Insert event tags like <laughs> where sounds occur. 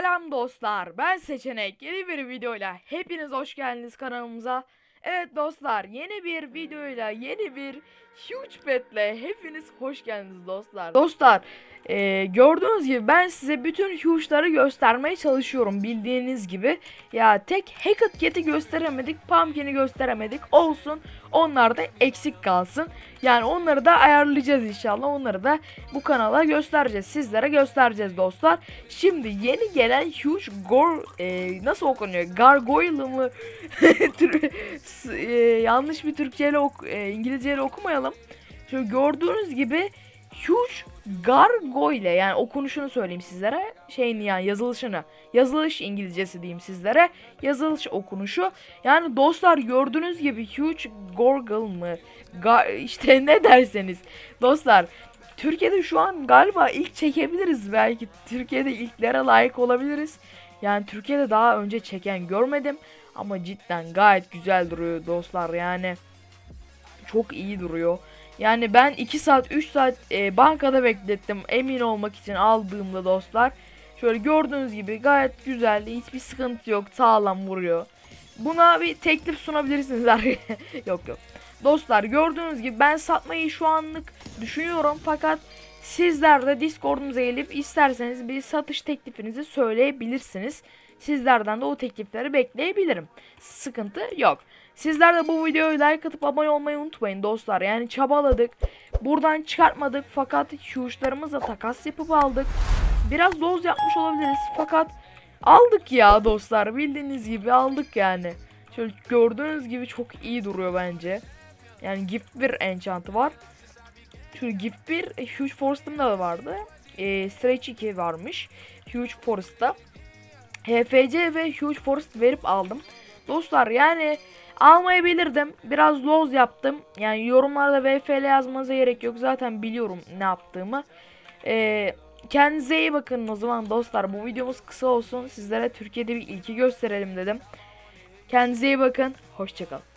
Selam dostlar ben Seçenek. Yeni bir videoyla hepiniz hoş geldiniz kanalımıza. Evet dostlar yeni bir videoyla yeni bir huge petle hepiniz hoş geldiniz dostlar. Dostlar eee, gördüğünüz gibi ben size bütün huge'ları göstermeye çalışıyorum bildiğiniz gibi Ya tek Hackett Cat'i gösteremedik Pumpkin'i gösteremedik olsun onlar da eksik kalsın Yani onları da ayarlayacağız inşallah onları da bu kanala göstereceğiz sizlere göstereceğiz dostlar Şimdi yeni gelen Huge Gor e, nasıl okunuyor? Gargoyle mı? <laughs> E, yanlış bir Türkçeyle ok e, İngilizceyle okumayalım. Şöyle gördüğünüz gibi Huge Gargoyle yani okunuşunu söyleyeyim sizlere. Şeyin yani yazılışını. Yazılış İngilizcesi diyeyim sizlere. Yazılış okunuşu. Yani dostlar gördüğünüz gibi Huge Gorgle mı? Ga- işte <laughs> ne derseniz. Dostlar Türkiye'de şu an galiba ilk çekebiliriz belki. Türkiye'de ilklere layık olabiliriz. Yani Türkiye'de daha önce çeken görmedim. Ama cidden gayet güzel duruyor dostlar yani. Çok iyi duruyor. Yani ben 2 saat 3 saat e, bankada beklettim emin olmak için aldığımda dostlar. Şöyle gördüğünüz gibi gayet güzel hiçbir sıkıntı yok sağlam vuruyor. Buna bir teklif sunabilirsiniz <laughs> yok yok. Dostlar gördüğünüz gibi ben satmayı şu anlık düşünüyorum fakat sizler de Discord'umuza gelip isterseniz bir satış teklifinizi söyleyebilirsiniz. Sizlerden de o teklifleri bekleyebilirim. Sıkıntı yok. Sizler de bu videoyu like atıp abone olmayı unutmayın dostlar. Yani çabaladık. Buradan çıkartmadık fakat huge'larımızla takas yapıp aldık. Biraz doz yapmış olabiliriz fakat aldık ya dostlar. Bildiğiniz gibi aldık yani. Şöyle gördüğünüz gibi çok iyi duruyor bence. Yani gift bir enchant'ı var. Şu gift bir e, Huge Forest'ımda da vardı. E, Stretch 2 varmış. Huge Forest'ta. HFC ve Huge Forest verip aldım. Dostlar yani almayabilirdim. Biraz loz yaptım. Yani yorumlarda VFL yazmanıza gerek yok. Zaten biliyorum ne yaptığımı. E, kendinize iyi bakın o zaman dostlar. Bu videomuz kısa olsun. Sizlere Türkiye'de bir ilki gösterelim dedim. Kendinize iyi bakın. Hoşçakalın.